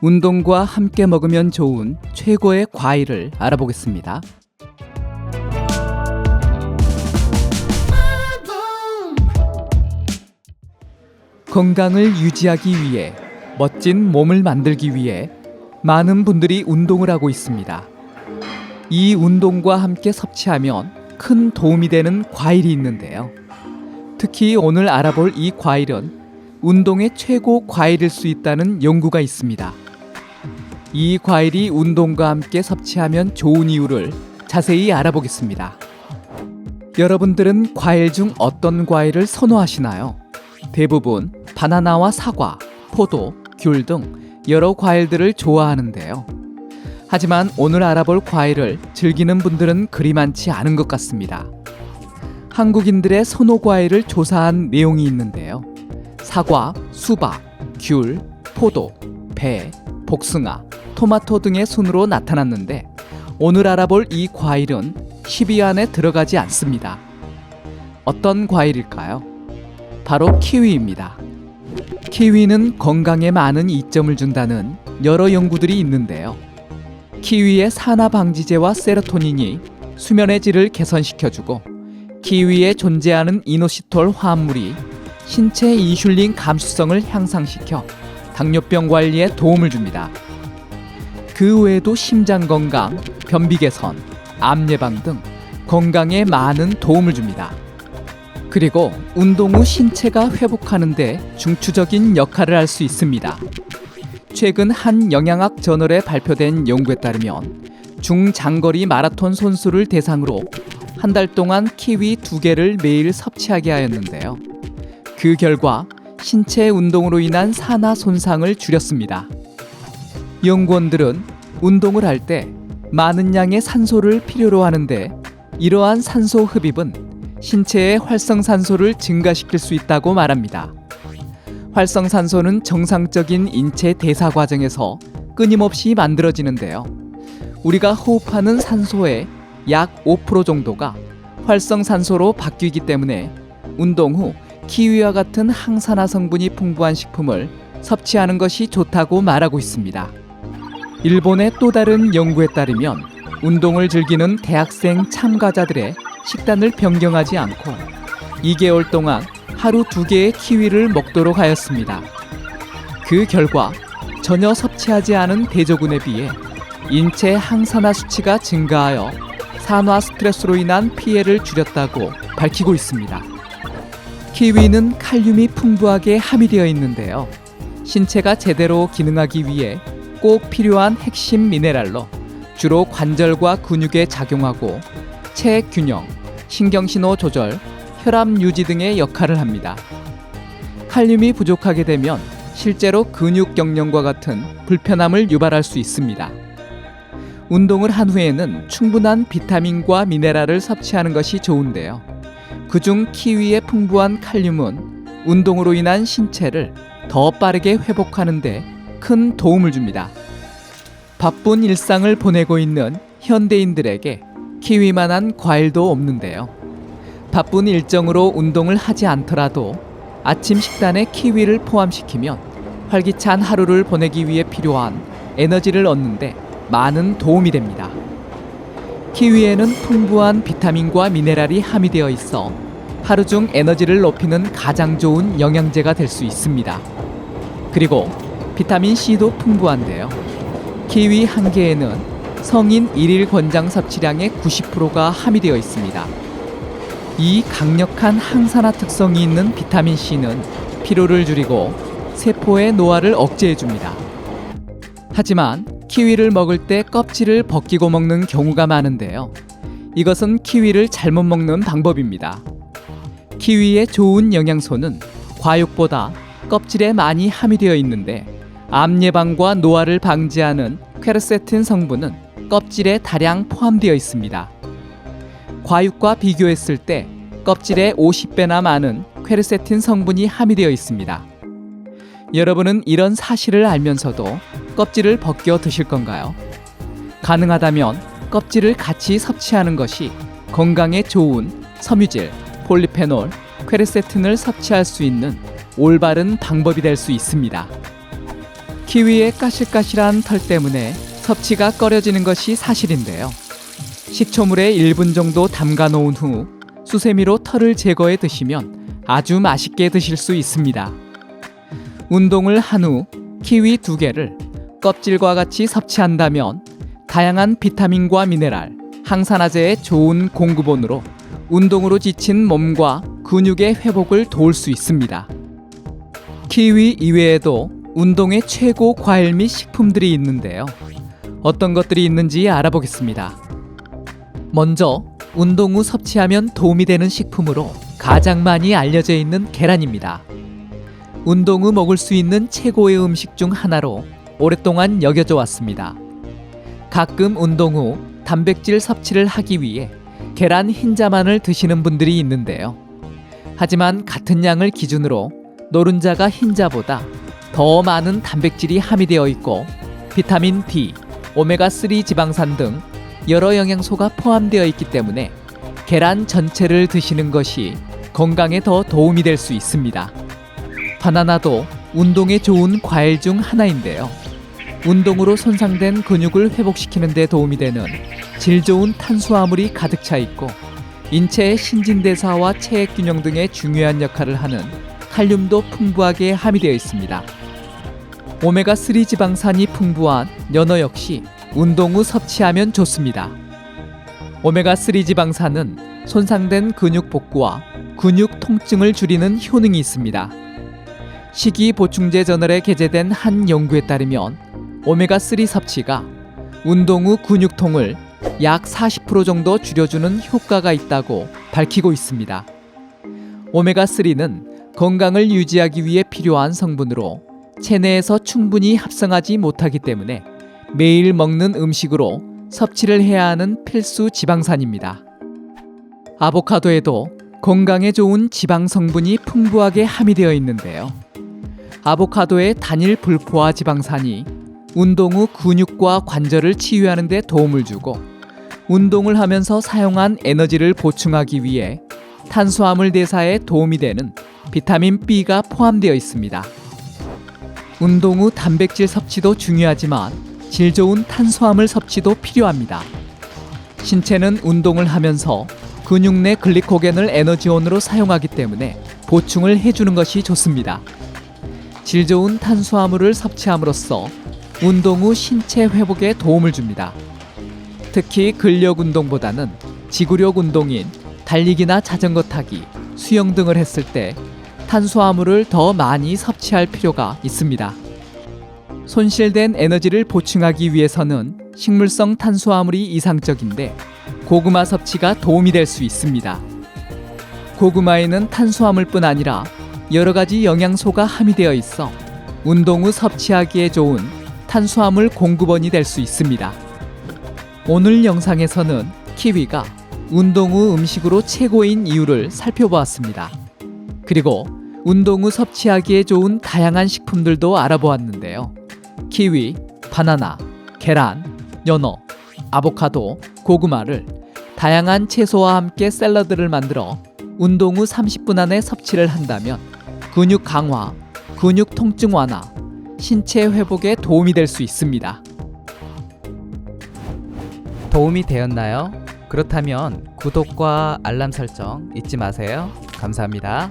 운동과 함께 먹으면 좋은 최고의 과일을 알아보겠습니다. 건강을 유지하기 위해 멋진 몸을 만들기 위해 많은 분들이 운동을 하고 있습니다. 이 운동과 함께 섭취하면 큰 도움이 되는 과일이 있는데요. 특히 오늘 알아볼 이 과일은 운동의 최고 과일일 수 있다는 연구가 있습니다. 이 과일이 운동과 함께 섭취하면 좋은 이유를 자세히 알아보겠습니다. 여러분들은 과일 중 어떤 과일을 선호하시나요? 대부분 바나나와 사과, 포도, 귤 등 여러 과일들을 좋아하는데요. 하지만 오늘 알아볼 과일을 즐기는 분들은 그리 많지 않은 것 같습니다. 한국인들의 선호 과일을 조사한 내용이 있는데요. 사과, 수박, 귤, 포도, 배, 복숭아, 토마토 등의 순으로 나타났는데 오늘 알아볼 이 과일은 10위 안에 들어가지 않습니다. 어떤 과일일까요? 바로 키위입니다. 키위는 건강에 많은 이점을 준다는 여러 연구들이 있는데요. 키위의 산화 방지제와 세로토닌이 수면의 질을 개선시켜주고 키위에 존재하는 이노시톨 화합물이 신체 인슐린 감수성을 향상시켜 당뇨병 관리에 도움을 줍니다. 그 외에도 심장 건강, 변비 개선, 암 예방 등 건강에 많은 도움을 줍니다. 그리고 운동 후 신체가 회복하는데 중추적인 역할을 할 수 있습니다. 최근 한 영양학 저널에 발표된 연구에 따르면 중장거리 마라톤 선수를 대상으로 한 달 동안 키위 두 개를 매일 섭취하게 하였는데요. 그 결과 신체 운동으로 인한 산화 손상을 줄였습니다. 연구원들은 운동을 할 때 많은 양의 산소를 필요로 하는데 이러한 산소 흡입은 신체의 활성산소를 증가시킬 수 있다고 말합니다. 활성산소는 정상적인 인체 대사 과정에서 끊임없이 만들어지는데요. 우리가 호흡하는 산소의 약 5% 정도가 활성산소로 바뀌기 때문에 운동 후 키위와 같은 항산화 성분이 풍부한 식품을 섭취하는 것이 좋다고 말하고 있습니다. 일본의 또 다른 연구에 따르면 운동을 즐기는 대학생 참가자들의 식단을 변경하지 않고 2개월 동안 하루 두 개의 키위를 먹도록 하였습니다. 그 결과 전혀 섭취하지 않은 대조군에 비해 인체 항산화 수치가 증가하여 산화 스트레스로 인한 피해를 줄였다고 밝히고 있습니다. 키위는 칼륨이 풍부하게 함유되어 있는데요. 신체가 제대로 기능하기 위해 꼭 필요한 핵심 미네랄로 주로 관절과 근육에 작용하고 체액 균형, 신경신호 조절, 혈압 유지 등의 역할을 합니다. 칼륨이 부족하게 되면 실제로 근육 경련과 같은 불편함을 유발할 수 있습니다. 운동을 한 후에는 충분한 비타민과 미네랄을 섭취하는 것이 좋은데요. 그중 키위의 풍부한 칼륨은 운동으로 인한 신체를 더 빠르게 회복하는데 큰 도움을 줍니다. 바쁜 일상을 보내고 있는 현대인들에게 키위만한 과일도 없는데요. 바쁜 일정으로 운동을 하지 않더라도 아침 식단에 키위를 포함시키면 활기찬 하루를 보내기 위해 필요한 에너지를 얻는데 많은 도움이 됩니다. 키위에는 풍부한 비타민과 미네랄이 함유되어 있어 하루 중 에너지를 높이는 가장 좋은 영양제가 될 수 있습니다. 그리고 비타민 C도 풍부한데요. 키위 한 개에는 성인 일일 권장 섭취량의 90%가 함유되어 있습니다. 이 강력한 항산화 특성이 있는 비타민 C는 피로를 줄이고 세포의 노화를 억제해 줍니다. 하지만 키위를 먹을 때 껍질을 벗기고 먹는 경우가 많은데요. 이것은 키위를 잘못 먹는 방법입니다. 키위의 좋은 영양소는 과육보다 껍질에 많이 함유되어 있는데 암 예방과 노화를 방지하는 퀘르세틴 성분은 껍질에 다량 포함되어 있습니다. 과육과 비교했을 때 껍질에 50배나 많은 퀘르세틴 성분이 함유되어 있습니다. 여러분은 이런 사실을 알면서도 껍질을 벗겨 드실 건가요? 가능하다면 껍질을 같이 섭취하는 것이 건강에 좋은 섬유질, 폴리페놀, 퀘르세틴을 섭취할 수 있는 올바른 방법이 될 수 있습니다. 키위의 까실까실한 털 때문에 섭취가 꺼려지는 것이 사실인데요. 식초물에 1분 정도 담가 놓은 후 수세미로 털을 제거해 드시면 아주 맛있게 드실 수 있습니다. 운동을 한 후 키위 두 개를 껍질과 같이 섭취한다면 다양한 비타민과 미네랄, 항산화제의 좋은 공급원으로 운동으로 지친 몸과 근육의 회복을 도울 수 있습니다. 키위 이외에도 운동의 최고 과일 및 식품들이 있는데요. 어떤 것들이 있는지 알아보겠습니다. 먼저 운동 후 섭취하면 도움이 되는 식품으로 가장 많이 알려져 있는 계란입니다. 운동 후 먹을 수 있는 최고의 음식 중 하나로 오랫동안 여겨져 왔습니다. 가끔 운동 후 단백질 섭취를 하기 위해 계란 흰자만을 드시는 분들이 있는데요. 하지만 같은 양을 기준으로 노른자가 흰자보다 더 많은 단백질이 함유되어 있고 비타민 D, 오메가3 지방산 등 여러 영양소가 포함되어 있기 때문에 계란 전체를 드시는 것이 건강에 더 도움이 될 수 있습니다. 바나나도 운동에 좋은 과일 중 하나인데요. 운동으로 손상된 근육을 회복시키는 데 도움이 되는 질 좋은 탄수화물이 가득 차 있고 인체의 신진대사와 체액 균형 등의 중요한 역할을 하는 칼륨도 풍부하게 함유되어 있습니다. 오메가3 지방산이 풍부한 연어 역시 운동 후 섭취하면 좋습니다. 오메가3 지방산은 손상된 근육 복구와 근육 통증을 줄이는 효능이 있습니다. 식이 보충제 저널에 게재된 한 연구에 따르면 오메가3 섭취가 운동 후 근육통을 약 40% 정도 줄여주는 효과가 있다고 밝히고 있습니다. 오메가3는 건강을 유지하기 위해 필요한 성분으로 체내에서 충분히 합성하지 못하기 때문에 매일 먹는 음식으로 섭취를 해야 하는 필수 지방산입니다. 아보카도에도 건강에 좋은 지방 성분이 풍부하게 함유되어 있는데요. 아보카도의 단일 불포화 지방산이 운동 후 근육과 관절을 치유하는 데 도움을 주고 운동을 하면서 사용한 에너지를 보충하기 위해 탄수화물 대사에 도움이 되는 비타민 B가 포함되어 있습니다. 운동 후 단백질 섭취도 중요하지만 질 좋은 탄수화물 섭취도 필요합니다. 신체는 운동을 하면서 근육 내 글리코겐을 에너지원으로 사용하기 때문에 보충을 해주는 것이 좋습니다. 질 좋은 탄수화물을 섭취함으로써 운동 후 신체 회복에 도움을 줍니다. 특히 근력 운동보다는 지구력 운동인 달리기나 자전거 타기, 수영 등을 했을 때 탄수화물을 더 많이 섭취할 필요가 있습니다. 손실된 에너지를 보충하기 위해서는 식물성 탄수화물이 이상적인데 고구마 섭취가 도움이 될 수 있습니다. 고구마에는 탄수화물뿐 아니라 여러 가지 영양소가 함유되어 있어 운동 후 섭취하기에 좋은 탄수화물 공급원이 될 수 있습니다. 오늘 영상에서는 키위가 운동 후 음식으로 최고인 이유를 살펴보았습니다. 그리고 운동 후 섭취하기에 좋은 다양한 식품들도 알아보았는데요. 키위, 바나나, 계란, 연어, 아보카도, 고구마를 다양한 채소와 함께 샐러드를 만들어 운동 후 30분 안에 섭취를 한다면 근육 강화, 근육 통증 완화, 신체 회복에 도움이 될 수 있습니다. 도움이 되었나요? 그렇다면 구독과 알람 설정 잊지 마세요. 감사합니다.